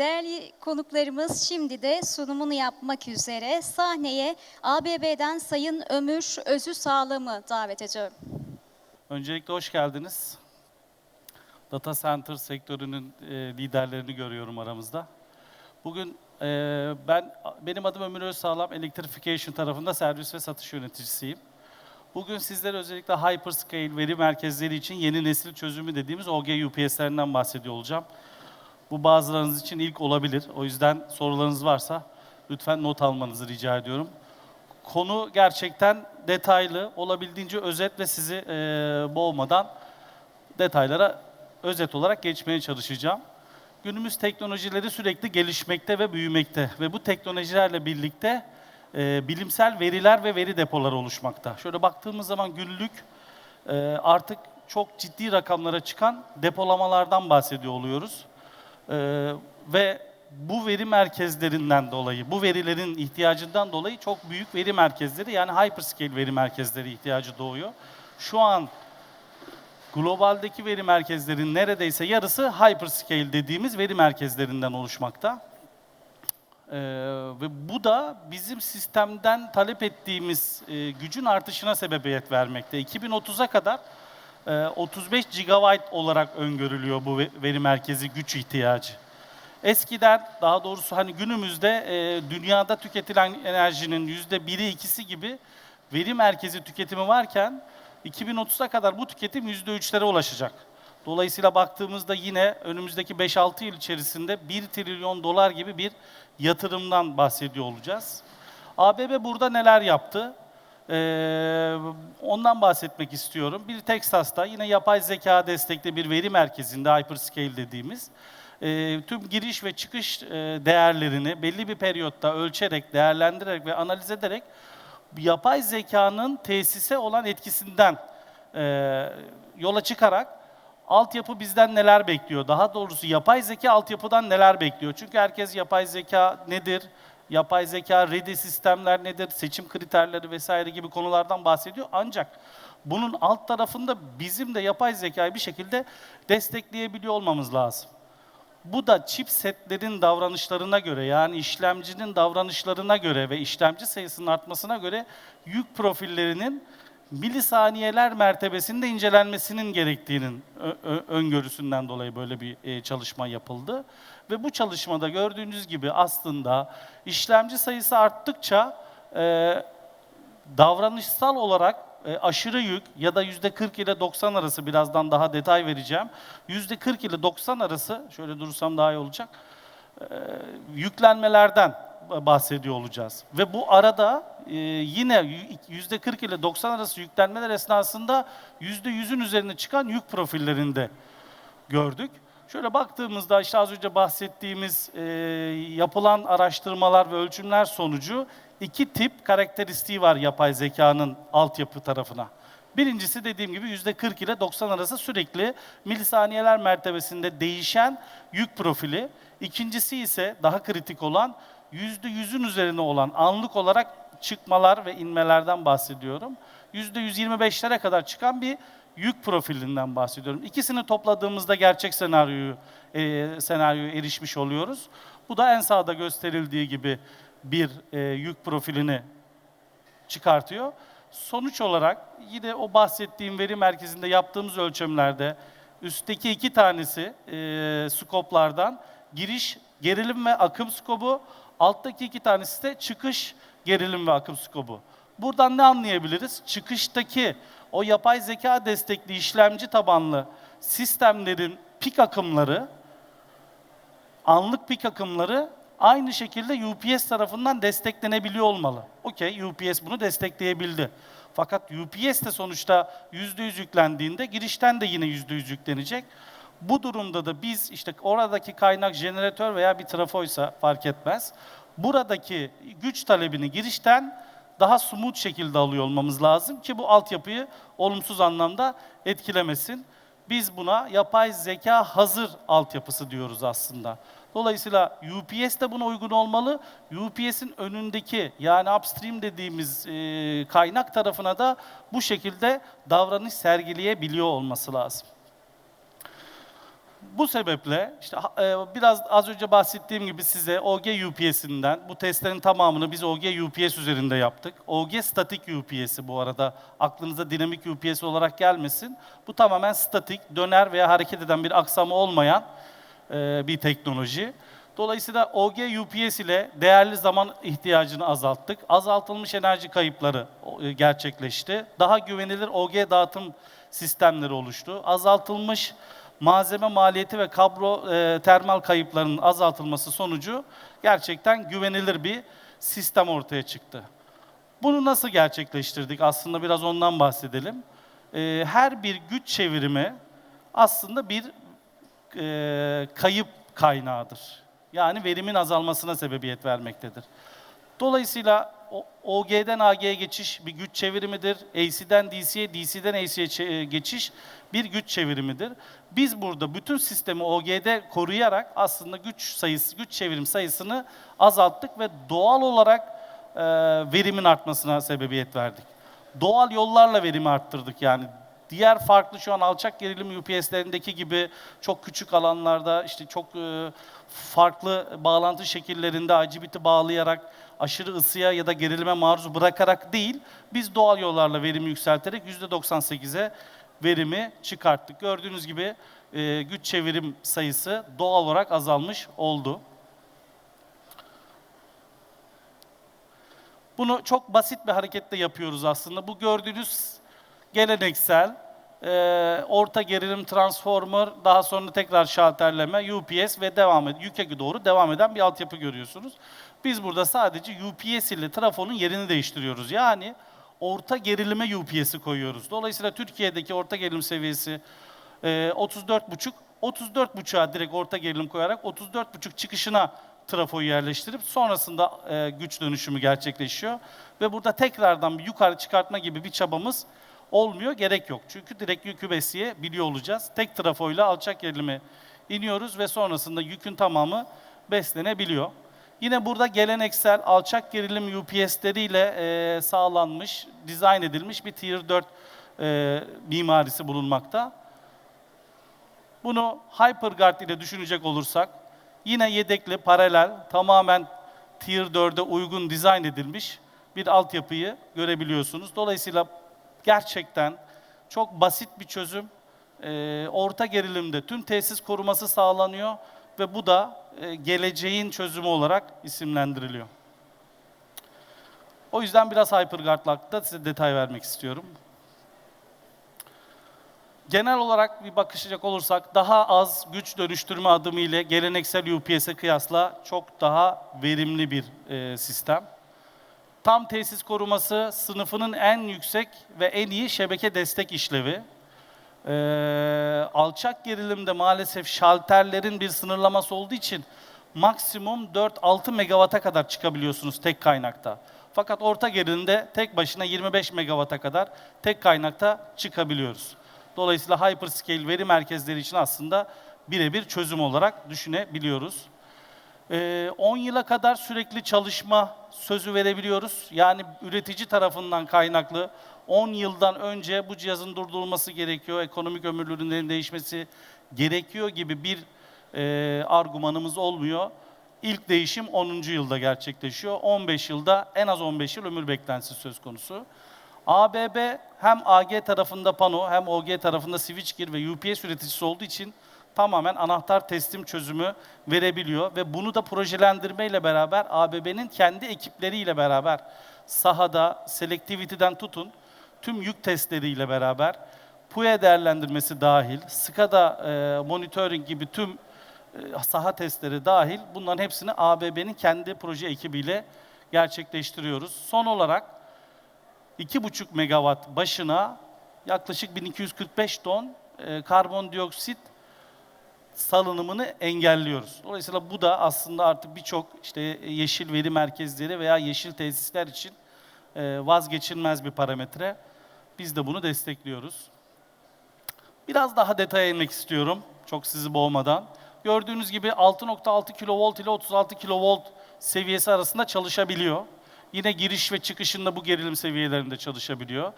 Değerli konuklarımız şimdi de sunumunu yapmak üzere sahneye ABB'den Sayın Ömür Özü Sağlam'ı davet ediyorum. Öncelikle hoş geldiniz. Data center sektörünün e, liderlerini görüyorum aramızda. Bugün e, ben benim adım Ömür Özsağlam, Electrification tarafında servis ve satış yöneticisiyim. Bugün sizlere özellikle hyperscale veri merkezleri için yeni nesil çözümü dediğimiz OG UPS'lerinden bahsediyor olacağım. Bu bazılarınız için ilk olabilir. O yüzden sorularınız varsa lütfen not almanızı rica ediyorum. Konu gerçekten detaylı, olabildiğince özet ve sizi e, boğmadan detaylara özet olarak geçmeye çalışacağım. Günümüz teknolojileri sürekli gelişmekte ve büyümekte ve bu teknolojilerle birlikte e, bilimsel veriler ve veri depoları oluşmakta. Şöyle baktığımız zaman günlük e, artık çok ciddi rakamlara çıkan depolamalardan bahsediyor oluyoruz. Ee, ve bu veri merkezlerinden dolayı, bu verilerin ihtiyacından dolayı çok büyük veri merkezleri yani hyperscale veri merkezleri ihtiyacı doğuyor. Şu an globaldeki veri merkezlerinin neredeyse yarısı hyperscale dediğimiz veri merkezlerinden oluşmakta. Ee, ve bu da bizim sistemden talep ettiğimiz e, gücün artışına sebebiyet vermekte. 2030'a kadar 35 GB olarak öngörülüyor bu ve- veri merkezi güç ihtiyacı. Eskiden daha doğrusu hani günümüzde e, dünyada tüketilen enerjinin yüzde biri ikisi gibi veri merkezi tüketimi varken 2030'a kadar bu tüketim yüzde üçlere ulaşacak. Dolayısıyla baktığımızda yine önümüzdeki 5-6 yıl içerisinde 1 trilyon dolar gibi bir yatırımdan bahsediyor olacağız. ABB burada neler yaptı? Ee, ondan bahsetmek istiyorum. Bir Texas'ta yine yapay zeka destekli bir veri merkezinde hyperscale dediğimiz e, tüm giriş ve çıkış e, değerlerini belli bir periyotta ölçerek, değerlendirerek ve analiz ederek yapay zekanın tesise olan etkisinden e, yola çıkarak altyapı bizden neler bekliyor? Daha doğrusu yapay zeka altyapıdan neler bekliyor? Çünkü herkes yapay zeka nedir? Yapay zeka ready sistemler nedir? Seçim kriterleri vesaire gibi konulardan bahsediyor. Ancak bunun alt tarafında bizim de yapay zekayı bir şekilde destekleyebiliyor olmamız lazım. Bu da chipsetlerin davranışlarına göre yani işlemcinin davranışlarına göre ve işlemci sayısının artmasına göre yük profillerinin milisaniyeler mertebesinde incelenmesinin gerektiğinin öngörüsünden dolayı böyle bir e, çalışma yapıldı. Ve bu çalışmada gördüğünüz gibi aslında işlemci sayısı arttıkça e, davranışsal olarak e, aşırı yük ya da yüzde 40 ile 90 arası birazdan daha detay vereceğim. Yüzde 40 ile 90 arası şöyle durursam daha iyi olacak. yüklenmelerden bahsediyor olacağız. Ve bu arada e, yine yüzde 40 ile 90 arası yüklenmeler esnasında yüzde 100'ün üzerine çıkan yük profillerinde gördük. Şöyle baktığımızda işte az önce bahsettiğimiz e, yapılan araştırmalar ve ölçümler sonucu iki tip karakteristiği var yapay zekanın altyapı tarafına. Birincisi dediğim gibi yüzde 40 ile 90 arası sürekli milisaniyeler mertebesinde değişen yük profili. İkincisi ise daha kritik olan yüzde yüzün üzerine olan anlık olarak çıkmalar ve inmelerden bahsediyorum. Yüzde 125'lere kadar çıkan bir yük profilinden bahsediyorum. İkisini topladığımızda gerçek senaryoyu e, senaryoya erişmiş oluyoruz. Bu da en sağda gösterildiği gibi bir e, yük profilini çıkartıyor. Sonuç olarak yine o bahsettiğim veri merkezinde yaptığımız ölçümlerde üstteki iki tanesi e, skoplardan giriş gerilim ve akım skobu, alttaki iki tanesi de çıkış gerilim ve akım skobu. Buradan ne anlayabiliriz? Çıkıştaki o yapay zeka destekli işlemci tabanlı sistemlerin pik akımları anlık pik akımları aynı şekilde UPS tarafından desteklenebiliyor olmalı. Okey, UPS bunu destekleyebildi. Fakat UPS de sonuçta %100 yüklendiğinde girişten de yine %100 yüklenecek. Bu durumda da biz işte oradaki kaynak jeneratör veya bir trafoysa fark etmez. Buradaki güç talebini girişten daha smooth şekilde alıyor olmamız lazım ki bu altyapıyı olumsuz anlamda etkilemesin. Biz buna yapay zeka hazır altyapısı diyoruz aslında. Dolayısıyla UPS de buna uygun olmalı. UPS'in önündeki yani upstream dediğimiz e, kaynak tarafına da bu şekilde davranış sergileyebiliyor olması lazım. Bu sebeple işte e, biraz az önce bahsettiğim gibi size OG UPS'inden bu testlerin tamamını biz OG UPS üzerinde yaptık. OG statik UPS'i bu arada aklınıza dinamik UPS olarak gelmesin. Bu tamamen statik, döner veya hareket eden bir aksamı olmayan e, bir teknoloji. Dolayısıyla OG UPS ile değerli zaman ihtiyacını azalttık. Azaltılmış enerji kayıpları e, gerçekleşti. Daha güvenilir OG dağıtım sistemleri oluştu. Azaltılmış malzeme maliyeti ve kablo e, termal kayıplarının azaltılması sonucu gerçekten güvenilir bir sistem ortaya çıktı. Bunu nasıl gerçekleştirdik? Aslında biraz ondan bahsedelim. E, her bir güç çevirimi aslında bir e, kayıp kaynağıdır. Yani verimin azalmasına sebebiyet vermektedir. Dolayısıyla OG'den AG'ye geçiş bir güç çevirimidir. AC'den DC'ye, DC'den AC'ye e, geçiş bir güç çevirimidir. Biz burada bütün sistemi OG'de koruyarak aslında güç sayısı, güç çevirim sayısını azalttık ve doğal olarak e, verimin artmasına sebebiyet verdik. Doğal yollarla verimi arttırdık yani. Diğer farklı şu an alçak gerilim UPS'lerindeki gibi çok küçük alanlarda işte çok e, farklı bağlantı şekillerinde IGBT bağlayarak aşırı ısıya ya da gerilime maruz bırakarak değil, biz doğal yollarla verimi yükselterek %98'e verimi çıkarttık. Gördüğünüz gibi e, güç çevirim sayısı doğal olarak azalmış oldu. Bunu çok basit bir hareketle yapıyoruz aslında. Bu gördüğünüz geleneksel e, orta gerilim transformer, daha sonra tekrar şalterleme, UPS ve devam ed yüke doğru devam eden bir altyapı görüyorsunuz. Biz burada sadece UPS ile trafonun yerini değiştiriyoruz. Yani orta gerilime UPS'i koyuyoruz. Dolayısıyla Türkiye'deki orta gerilim seviyesi e, 34,5 34,5'a direkt orta gerilim koyarak 34,5 çıkışına trafoyu yerleştirip sonrasında e, güç dönüşümü gerçekleşiyor. Ve burada tekrardan bir yukarı çıkartma gibi bir çabamız olmuyor, gerek yok. Çünkü direkt yükü besleyebiliyor olacağız. Tek trafoyla alçak gerilime iniyoruz ve sonrasında yükün tamamı beslenebiliyor. Yine burada geleneksel alçak gerilim UPS'leriyle e, sağlanmış, dizayn edilmiş bir Tier 4 e, mimarisi bulunmakta. Bunu HyperGuard ile düşünecek olursak yine yedekli, paralel, tamamen Tier 4'e uygun dizayn edilmiş bir altyapıyı görebiliyorsunuz. Dolayısıyla gerçekten çok basit bir çözüm. Ee, orta gerilimde tüm tesis koruması sağlanıyor ve bu da e, geleceğin çözümü olarak isimlendiriliyor. O yüzden biraz HyperGuard'la size detay vermek istiyorum. Genel olarak bir bakışacak olursak daha az güç dönüştürme adımı ile geleneksel UPS'e kıyasla çok daha verimli bir e, sistem. Tam tesis koruması sınıfının en yüksek ve en iyi şebeke destek işlevi. Ee, alçak gerilimde maalesef şalterlerin bir sınırlaması olduğu için maksimum 4-6 megawata kadar çıkabiliyorsunuz tek kaynakta. Fakat orta gerilimde tek başına 25 megawata kadar tek kaynakta çıkabiliyoruz. Dolayısıyla hyperscale veri merkezleri için aslında birebir çözüm olarak düşünebiliyoruz. Ee, 10 yıla kadar sürekli çalışma sözü verebiliyoruz. Yani üretici tarafından kaynaklı 10 yıldan önce bu cihazın durdurulması gerekiyor, ekonomik ömürlülüğünün değişmesi gerekiyor gibi bir e, argümanımız olmuyor. İlk değişim 10. yılda gerçekleşiyor. 15 yılda en az 15 yıl ömür beklentisi söz konusu. ABB hem AG tarafında pano hem OG tarafında switchgear ve UPS üreticisi olduğu için tamamen anahtar teslim çözümü verebiliyor ve bunu da projelendirmeyle beraber ABB'nin kendi ekipleriyle beraber sahada selectivity'den tutun tüm yük testleriyle beraber PUE değerlendirmesi dahil, SCADA e, monitoring gibi tüm e, saha testleri dahil bunların hepsini ABB'nin kendi proje ekibiyle gerçekleştiriyoruz. Son olarak 2,5 megawatt başına yaklaşık 1245 ton e, karbondioksit salınımını engelliyoruz. Dolayısıyla bu da aslında artık birçok işte yeşil veri merkezleri veya yeşil tesisler için e, vazgeçilmez bir parametre. Biz de bunu destekliyoruz. Biraz daha detaya inmek istiyorum, çok sizi boğmadan. Gördüğünüz gibi 6.6 kV ile 36 kV seviyesi arasında çalışabiliyor. Yine giriş ve çıkışında bu gerilim seviyelerinde çalışabiliyor.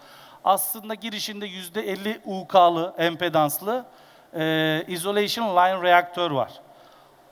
Aslında girişinde %50 UK'lı, empedanslı, e, Isolation Line Reaktör var.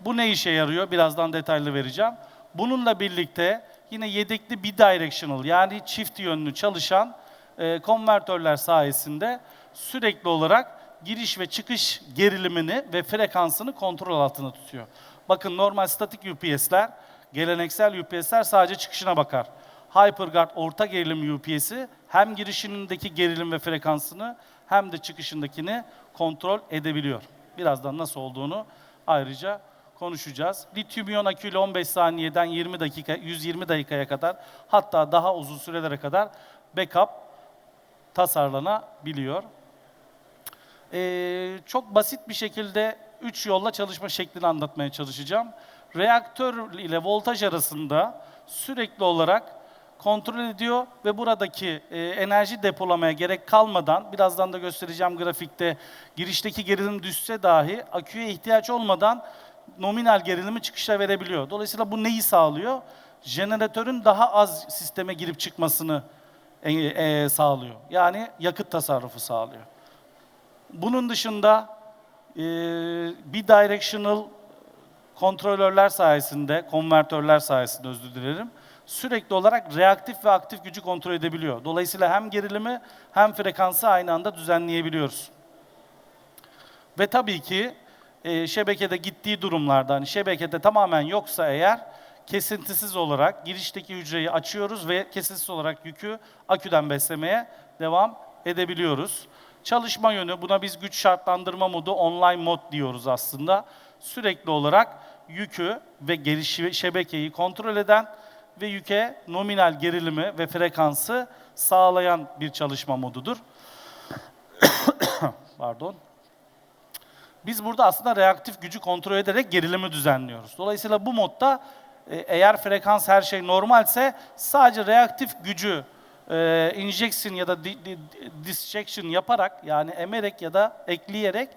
Bu ne işe yarıyor? Birazdan detaylı vereceğim. Bununla birlikte yine yedekli bidirectional yani çift yönlü çalışan e, konvertörler sayesinde sürekli olarak giriş ve çıkış gerilimini ve frekansını kontrol altında tutuyor. Bakın normal statik UPS'ler, geleneksel UPS'ler sadece çıkışına bakar. HyperGuard orta gerilim UPS'i hem girişindeki gerilim ve frekansını hem de çıkışındakini kontrol edebiliyor. Birazdan nasıl olduğunu ayrıca konuşacağız. Lityum iyon aküyle 15 saniyeden 20 dakika, 120 dakikaya kadar hatta daha uzun sürelere kadar backup tasarlanabiliyor. Ee, çok basit bir şekilde 3 yolla çalışma şeklini anlatmaya çalışacağım. Reaktör ile voltaj arasında sürekli olarak kontrol ediyor ve buradaki e, enerji depolamaya gerek kalmadan, birazdan da göstereceğim grafikte, girişteki gerilim düşse dahi aküye ihtiyaç olmadan nominal gerilimi çıkışa verebiliyor. Dolayısıyla bu neyi sağlıyor? Jeneratörün daha az sisteme girip çıkmasını e, e, sağlıyor. Yani yakıt tasarrufu sağlıyor. Bunun dışında e, bidirectional kontrolörler sayesinde, konvertörler sayesinde özür dilerim, sürekli olarak reaktif ve aktif gücü kontrol edebiliyor. Dolayısıyla hem gerilimi hem frekansı aynı anda düzenleyebiliyoruz. Ve tabii ki e, şebekede gittiği durumlarda, hani şebekede tamamen yoksa eğer kesintisiz olarak girişteki hücreyi açıyoruz ve kesintisiz olarak yükü aküden beslemeye devam edebiliyoruz. Çalışma yönü, buna biz güç şartlandırma modu, online mod diyoruz aslında. Sürekli olarak yükü ve geliş şebekeyi kontrol eden ve yüke nominal gerilimi ve frekansı sağlayan bir çalışma modudur. Pardon. Biz burada aslında reaktif gücü kontrol ederek gerilimi düzenliyoruz. Dolayısıyla bu modda e, eğer frekans her şey normalse sadece reaktif gücü e, injection ya da di, di, disjection yaparak yani emerek ya da ekleyerek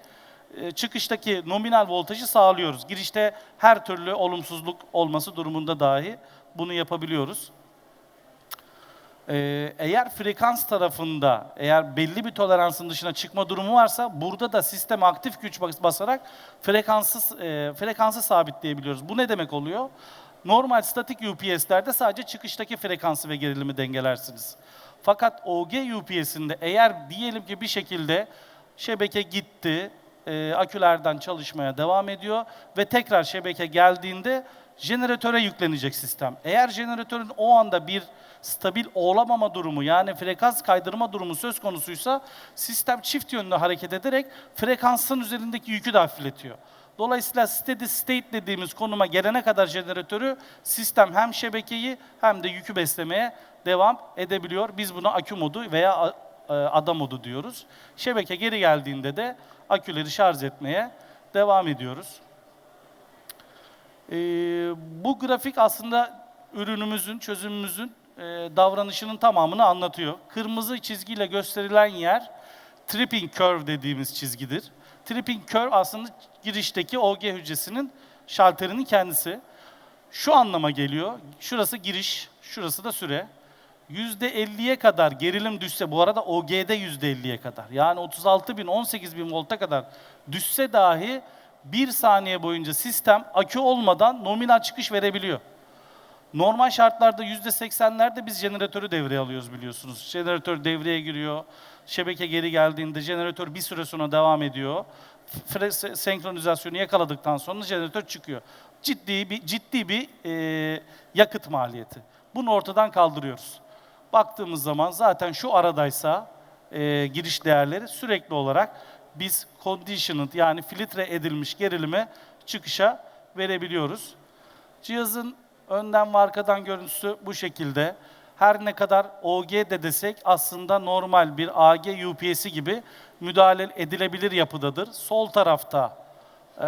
e, çıkıştaki nominal voltajı sağlıyoruz. Girişte her türlü olumsuzluk olması durumunda dahi bunu yapabiliyoruz. Ee, eğer frekans tarafında eğer belli bir toleransın dışına çıkma durumu varsa burada da sistem aktif güç bas- basarak frekansı e, frekansı sabitleyebiliyoruz. Bu ne demek oluyor? Normal statik UPS'lerde sadece çıkıştaki frekansı ve gerilimi dengelersiniz. Fakat OG UPS'inde eğer diyelim ki bir şekilde şebeke gitti, e, akülerden çalışmaya devam ediyor ve tekrar şebeke geldiğinde jeneratöre yüklenecek sistem. Eğer jeneratörün o anda bir stabil olamama durumu yani frekans kaydırma durumu söz konusuysa sistem çift yönlü hareket ederek frekansın üzerindeki yükü de hafifletiyor. Dolayısıyla steady state dediğimiz konuma gelene kadar jeneratörü sistem hem şebekeyi hem de yükü beslemeye devam edebiliyor. Biz buna akü modu veya e, ada modu diyoruz. Şebeke geri geldiğinde de aküleri şarj etmeye devam ediyoruz. Ee, bu grafik aslında ürünümüzün, çözümümüzün e, davranışının tamamını anlatıyor. Kırmızı çizgiyle gösterilen yer tripping curve dediğimiz çizgidir. Tripping curve aslında girişteki OG hücresinin şalterinin kendisi. Şu anlama geliyor. Şurası giriş, şurası da süre. %50'ye kadar gerilim düşse, bu arada OG'de %50'ye kadar. Yani 36 bin, 18 bin volta kadar düşse dahi bir saniye boyunca sistem akü olmadan nominal çıkış verebiliyor. Normal şartlarda %80'lerde biz jeneratörü devreye alıyoruz biliyorsunuz. Jeneratör devreye giriyor. Şebeke geri geldiğinde jeneratör bir süre sonra devam ediyor. Fre- se- senkronizasyonu yakaladıktan sonra jeneratör çıkıyor. Ciddi bir ciddi bir e, yakıt maliyeti. Bunu ortadan kaldırıyoruz. Baktığımız zaman zaten şu aradaysa e, giriş değerleri sürekli olarak biz conditioned yani filtre edilmiş gerilimi çıkışa verebiliyoruz. Cihazın önden ve arkadan görüntüsü bu şekilde. Her ne kadar OG de desek aslında normal bir AG UPS'i gibi müdahale edilebilir yapıdadır. Sol tarafta e,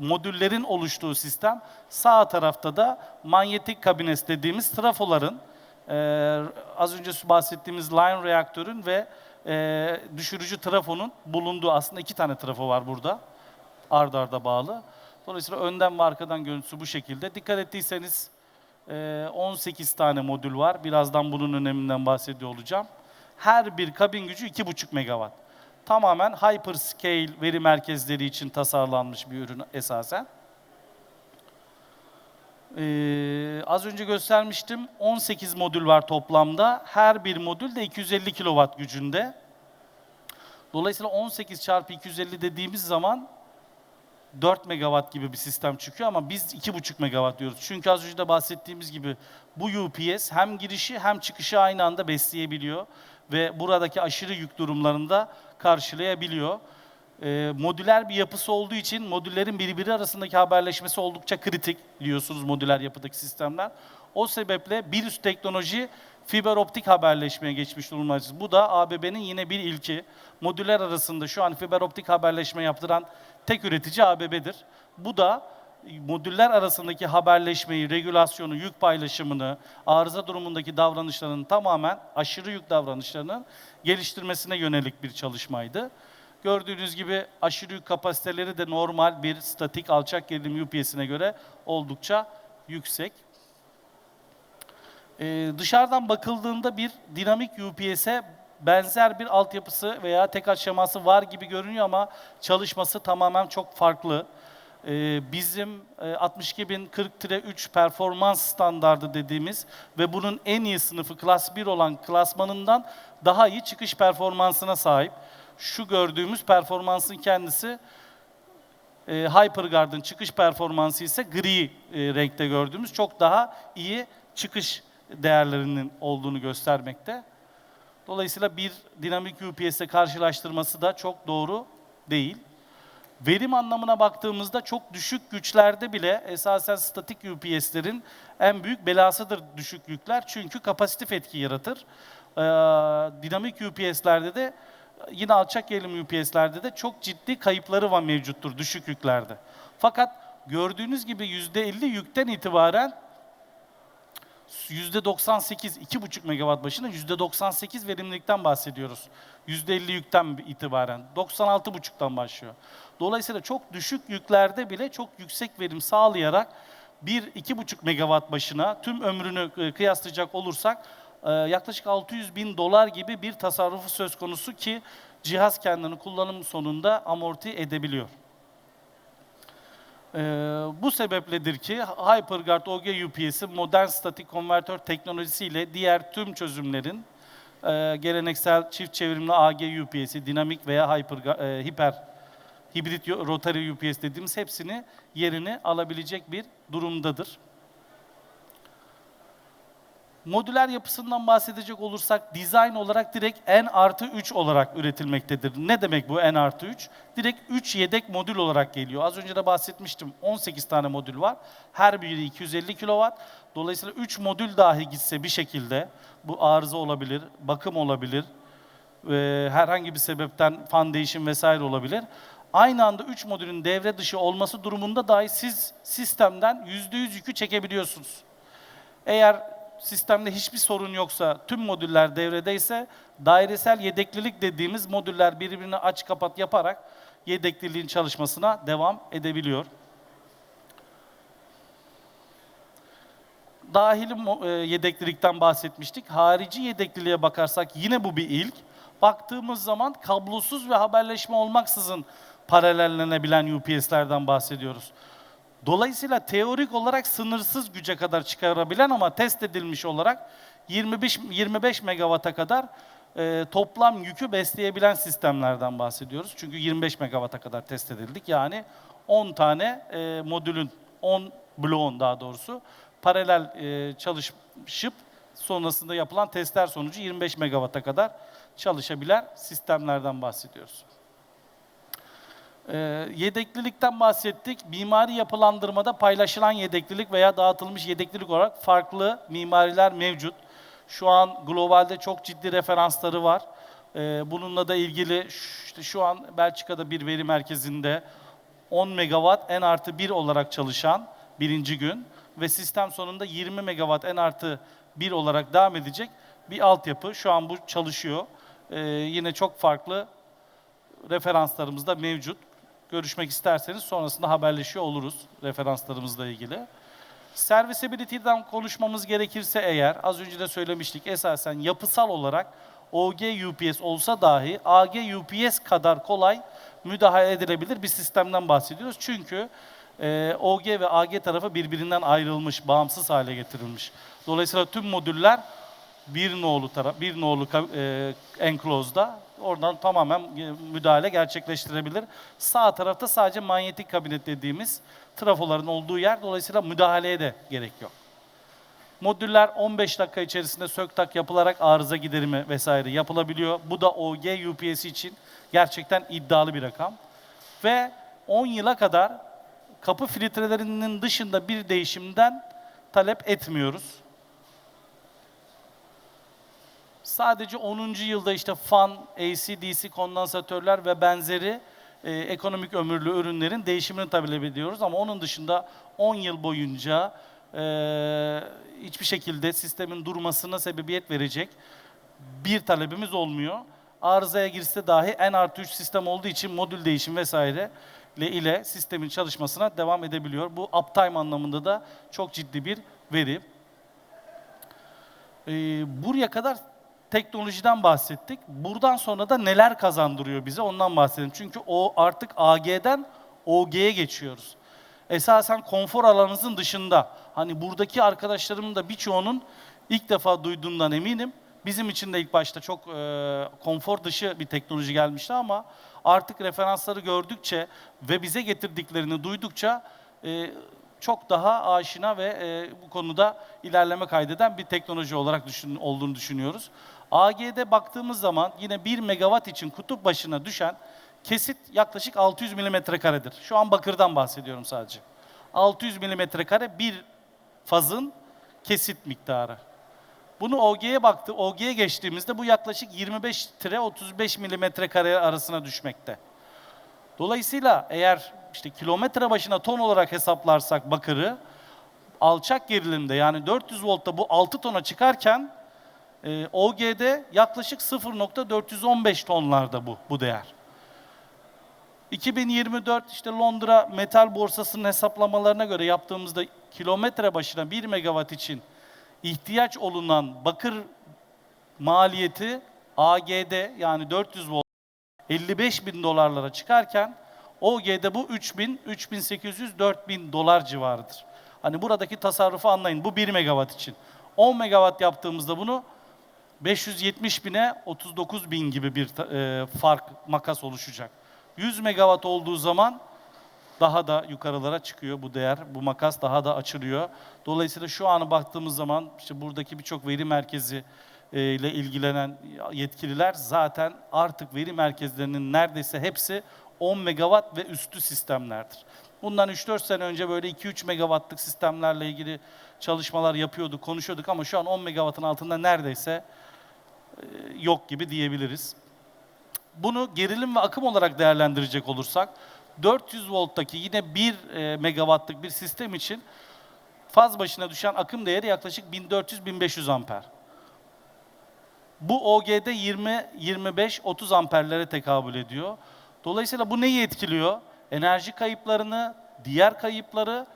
modüllerin oluştuğu sistem, sağ tarafta da manyetik kabines dediğimiz trafoların, e, az önce bahsettiğimiz line reaktörün ve e, düşürücü trafonun bulunduğu aslında iki tane trafo var burada. Ard arda bağlı. Dolayısıyla önden ve arkadan görüntüsü bu şekilde. Dikkat ettiyseniz e, 18 tane modül var. Birazdan bunun öneminden bahsediyor olacağım. Her bir kabin gücü 2,5 megawatt. tamamen hyperscale veri merkezleri için tasarlanmış bir ürün esasen. Ee, az önce göstermiştim. 18 modül var toplamda. Her bir modül de 250 kW gücünde. Dolayısıyla 18 çarpı 250 dediğimiz zaman 4 megawatt gibi bir sistem çıkıyor ama biz 2,5 megawatt diyoruz. Çünkü az önce de bahsettiğimiz gibi bu UPS hem girişi hem çıkışı aynı anda besleyebiliyor ve buradaki aşırı yük durumlarında karşılayabiliyor. Ee, modüler bir yapısı olduğu için modüllerin birbiri arasındaki haberleşmesi oldukça kritik biliyorsunuz modüler yapıdaki sistemler. O sebeple bir üst teknoloji fiber optik haberleşmeye geçmiş durumdayız. Bu da ABB'nin yine bir ilki. Modüler arasında şu an fiber optik haberleşme yaptıran tek üretici ABB'dir. Bu da modüller arasındaki haberleşmeyi, regülasyonu, yük paylaşımını, arıza durumundaki davranışların tamamen aşırı yük davranışlarının geliştirmesine yönelik bir çalışmaydı. Gördüğünüz gibi aşırı yük kapasiteleri de normal bir statik alçak gerilim UPS'ine göre oldukça yüksek. Ee, dışarıdan bakıldığında bir dinamik UPS'e benzer bir altyapısı veya tek aşaması var gibi görünüyor ama çalışması tamamen çok farklı. Ee, bizim e, 62040-3 performans standardı dediğimiz ve bunun en iyi sınıfı klas 1 olan klasmanından daha iyi çıkış performansına sahip. Şu gördüğümüz performansın kendisi e, HyperGuard'ın çıkış performansı ise gri e, renkte gördüğümüz çok daha iyi çıkış değerlerinin olduğunu göstermekte. Dolayısıyla bir dinamik UPS'e karşılaştırması da çok doğru değil. Verim anlamına baktığımızda çok düşük güçlerde bile esasen statik UPS'lerin en büyük belasıdır düşük yükler. Çünkü kapasitif etki yaratır. Ee, dinamik UPS'lerde de yine alçak gerilim UPS'lerde de çok ciddi kayıpları var mevcuttur düşük yüklerde. Fakat gördüğünüz gibi %50 yükten itibaren %98, 2,5 megawatt başına %98 verimlilikten bahsediyoruz. %50 yükten itibaren. 96,5'tan başlıyor. Dolayısıyla çok düşük yüklerde bile çok yüksek verim sağlayarak bir 2,5 megawatt başına tüm ömrünü e, kıyaslayacak olursak yaklaşık 600 bin dolar gibi bir tasarrufu söz konusu ki cihaz kendini kullanım sonunda amorti edebiliyor. Ee, bu sebepledir ki HyperGuard OG UPS'i modern statik konvertör teknolojisiyle diğer tüm çözümlerin e, geleneksel çift çevrimli AG UPS'i, dinamik veya hyper, e, hiper hibrit rotary UPS dediğimiz hepsini yerini alabilecek bir durumdadır. Modüler yapısından bahsedecek olursak dizayn olarak direkt N artı 3 olarak üretilmektedir. Ne demek bu N artı 3? Direkt 3 yedek modül olarak geliyor. Az önce de bahsetmiştim 18 tane modül var. Her biri 250 kW. Dolayısıyla 3 modül dahi gitse bir şekilde bu arıza olabilir, bakım olabilir, herhangi bir sebepten fan değişim vesaire olabilir. Aynı anda 3 modülün devre dışı olması durumunda dahi siz sistemden %100 yükü çekebiliyorsunuz. Eğer sistemde hiçbir sorun yoksa, tüm modüller devredeyse dairesel yedeklilik dediğimiz modüller birbirini aç kapat yaparak yedekliliğin çalışmasına devam edebiliyor. Dahili e, yedeklilikten bahsetmiştik. Harici yedekliliğe bakarsak yine bu bir ilk. Baktığımız zaman kablosuz ve haberleşme olmaksızın paralellenebilen UPS'lerden bahsediyoruz. Dolayısıyla teorik olarak sınırsız güce kadar çıkarabilen ama test edilmiş olarak 25 25 megawatt'a kadar e, toplam yükü besleyebilen sistemlerden bahsediyoruz. Çünkü 25 megawatt'a kadar test edildik. Yani 10 tane e, modülün 10 bloğun daha doğrusu paralel e, çalışıp sonrasında yapılan testler sonucu 25 megawatt'a kadar çalışabilen sistemlerden bahsediyoruz. Ee, yedeklilikten bahsettik. Mimari yapılandırmada paylaşılan yedeklilik veya dağıtılmış yedeklilik olarak farklı mimariler mevcut. Şu an globalde çok ciddi referansları var. Ee, bununla da ilgili işte şu an Belçika'da bir veri merkezinde 10 megawatt en artı 1 olarak çalışan birinci gün ve sistem sonunda 20 megawatt en artı 1 olarak devam edecek bir altyapı. Şu an bu çalışıyor. Ee, yine çok farklı referanslarımız da mevcut. Görüşmek isterseniz sonrasında haberleşiyor oluruz referanslarımızla ilgili. Serviceability'den konuşmamız gerekirse eğer, az önce de söylemiştik, esasen yapısal olarak OG UPS olsa dahi AG UPS kadar kolay müdahale edilebilir bir sistemden bahsediyoruz. Çünkü e, OG ve AG tarafı birbirinden ayrılmış, bağımsız hale getirilmiş. Dolayısıyla tüm modüller bir nolu taraf, bir nolu e, enclose'da oradan tamamen e, müdahale gerçekleştirebilir. Sağ tarafta sadece manyetik kabinet dediğimiz trafoların olduğu yer. Dolayısıyla müdahaleye de gerek yok. Modüller 15 dakika içerisinde sök tak yapılarak arıza giderimi vesaire yapılabiliyor. Bu da OG UPS için gerçekten iddialı bir rakam. Ve 10 yıla kadar kapı filtrelerinin dışında bir değişimden talep etmiyoruz. Sadece 10. yılda işte fan, AC-DC kondansatörler ve benzeri e, ekonomik ömürlü ürünlerin değişimini talep ediyoruz. Ama onun dışında 10 yıl boyunca e, hiçbir şekilde sistemin durmasına sebebiyet verecek bir talebimiz olmuyor. Arızaya girse dahi N artı 3 sistem olduğu için modül değişim vesaire ile, ile sistemin çalışmasına devam edebiliyor. Bu uptime anlamında da çok ciddi bir veri. Ee, buraya kadar teknolojiden bahsettik. Buradan sonra da neler kazandırıyor bize ondan bahsedelim. Çünkü o artık AG'den OG'ye geçiyoruz. Esasen konfor alanınızın dışında. Hani buradaki arkadaşlarımın da birçoğunun ilk defa duyduğundan eminim. Bizim için de ilk başta çok e, konfor dışı bir teknoloji gelmişti ama artık referansları gördükçe ve bize getirdiklerini duydukça e, çok daha aşina ve e, bu konuda ilerleme kaydeden bir teknoloji olarak düşün, olduğunu düşünüyoruz. AG'de baktığımız zaman yine 1 megawatt için kutup başına düşen kesit yaklaşık 600 milimetre karedir. Şu an bakırdan bahsediyorum sadece. 600 milimetre kare bir fazın kesit miktarı. Bunu OG'ye baktı. OG'ye geçtiğimizde bu yaklaşık 25-35 milimetre kare arasına düşmekte. Dolayısıyla eğer işte kilometre başına ton olarak hesaplarsak bakırı alçak gerilimde yani 400 voltta bu 6 tona çıkarken e, OG'de yaklaşık 0.415 tonlarda bu bu değer. 2024 işte Londra Metal Borsası'nın hesaplamalarına göre yaptığımızda kilometre başına 1 megawatt için ihtiyaç olunan bakır maliyeti AG'de yani 400 volt 55 bin dolarlara çıkarken OG'de bu 3000, 3800, 4000 dolar civarıdır. Hani buradaki tasarrufu anlayın. Bu 1 megawatt için. 10 megawatt yaptığımızda bunu 570 bine 39 bin gibi bir e, fark makas oluşacak. 100 megawatt olduğu zaman daha da yukarılara çıkıyor bu değer. Bu makas daha da açılıyor. Dolayısıyla şu ana baktığımız zaman işte buradaki birçok veri merkezi e, ile ilgilenen yetkililer zaten artık veri merkezlerinin neredeyse hepsi 10 megawatt ve üstü sistemlerdir. Bundan 3-4 sene önce böyle 2-3 megawattlık sistemlerle ilgili çalışmalar yapıyorduk, konuşuyorduk ama şu an 10 megawattın altında neredeyse yok gibi diyebiliriz. Bunu gerilim ve akım olarak değerlendirecek olursak 400 volttaki yine 1 e, megawattlık bir sistem için faz başına düşen akım değeri yaklaşık 1400-1500 amper. Bu OG'de 20, 25, 30 amperlere tekabül ediyor. Dolayısıyla bu neyi etkiliyor? Enerji kayıplarını, diğer kayıpları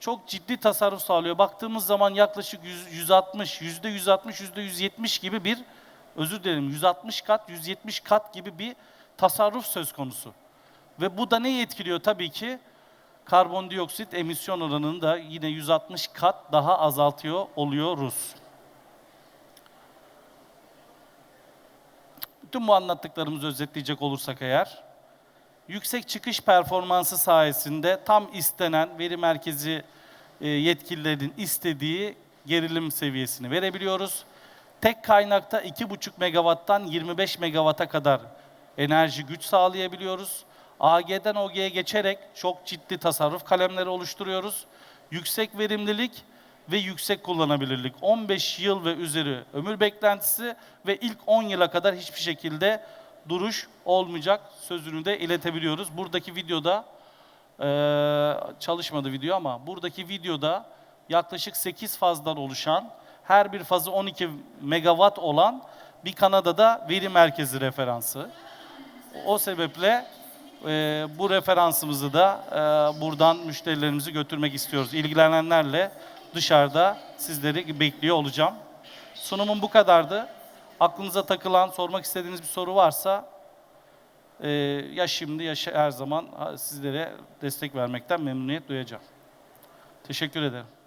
çok ciddi tasarruf sağlıyor. Baktığımız zaman yaklaşık 100, 160, yüzde 160, yüzde 170 gibi bir, özür dilerim 160 kat, 170 kat gibi bir tasarruf söz konusu. Ve bu da neyi etkiliyor? Tabii ki karbondioksit emisyon oranını da yine 160 kat daha azaltıyor oluyoruz. Bütün bu anlattıklarımızı özetleyecek olursak eğer, yüksek çıkış performansı sayesinde tam istenen veri merkezi e, yetkililerin istediği gerilim seviyesini verebiliyoruz. Tek kaynakta 2,5 megawatttan 25 megawatta kadar enerji güç sağlayabiliyoruz. AG'den OG'ye geçerek çok ciddi tasarruf kalemleri oluşturuyoruz. Yüksek verimlilik ve yüksek kullanabilirlik. 15 yıl ve üzeri ömür beklentisi ve ilk 10 yıla kadar hiçbir şekilde duruş olmayacak sözünü de iletebiliyoruz. Buradaki videoda çalışmadı video ama buradaki videoda yaklaşık 8 fazdan oluşan her bir fazı 12 megawatt olan bir Kanada'da veri merkezi referansı. O sebeple e, bu referansımızı da e, buradan müşterilerimizi götürmek istiyoruz. İlgilenenlerle dışarıda sizleri bekliyor olacağım. Sunumum bu kadardı. Aklınıza takılan, sormak istediğiniz bir soru varsa e, ya şimdi ya her zaman sizlere destek vermekten memnuniyet duyacağım. Teşekkür ederim.